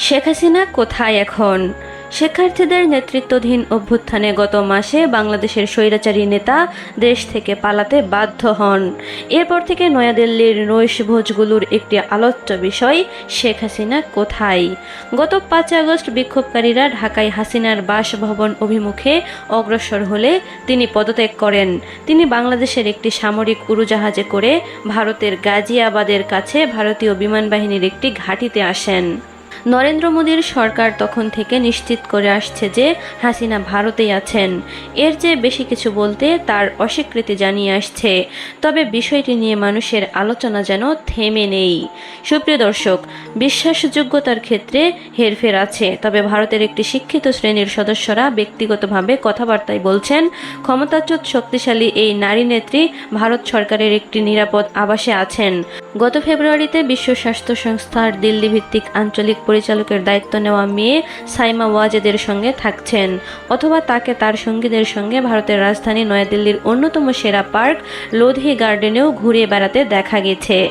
শেখ হাসিনা কোথায় এখন? শিক্ষার্থীদের নেতৃত্বাধীন অভ্যুত্থানে গত মাসে বাংলাদেশের স্বৈরাচারী নেতা দেশ থেকে পালাতে বাধ্য হন। এরপর থেকে নয়াদিল্লির নৈশভোজগুলোর একটি আলোচ্য বিষয়, শেখ হাসিনা কোথায়? গত পাঁচ আগস্ট বিক্ষোভকারীরা ঢাকায় হাসিনার বাসভবন অভিমুখে অগ্রসর হলে তিনি পদত্যাগ করেন। তিনি বাংলাদেশের একটি সামরিক উড়োজাহাজে করে ভারতের গাজিয়াবাদের কাছে ভারতীয় বিমান বাহিনীর একটি ঘাঁটিতে আসেন। নরেন্দ্র মোদীর সরকার তখন থেকে নিশ্চিত করে আসছে যে হাসিনা ভারতেই আছেন। এর চেয়ে বেশি কিছু বলতে তার অস্বীকৃতি জানিয়ে আসছে। তবে বিষয়টি নিয়ে মানুষের আলোচনা যেন থেমে নেই। সুপ্রিয় দর্শক, বিশ্বাসযোগ্যতার ক্ষেত্রে হেরফের আছে, তবে ভারতের একটি শিক্ষিত শ্রেণির সদস্যরা ব্যক্তিগতভাবে কথাবার্তায় বলছেন, ক্ষমতাচ্যুত শক্তিশালী এই নারী নেত্রী ভারত সরকারের একটি নিরাপদ আবাসে আছেন। গত ফেব্রুয়ারিতে বিশ্ব স্বাস্থ্য সংস্থার দিল্লি ভিত্তিক আঞ্চলিক পরিচালকের দায়িত্ব নেওয়া মেয়ে সাইমা ওয়াজেদের সঙ্গে থাকছেন। অথবা তাকে তার সঙ্গীদের সঙ্গে ভারতের রাজধানী নয়াদিল্লির অন্যতম সেরা পার্ক, লোধি গার্ডেনেও ঘুরে বেড়াতে দেখা গেছে।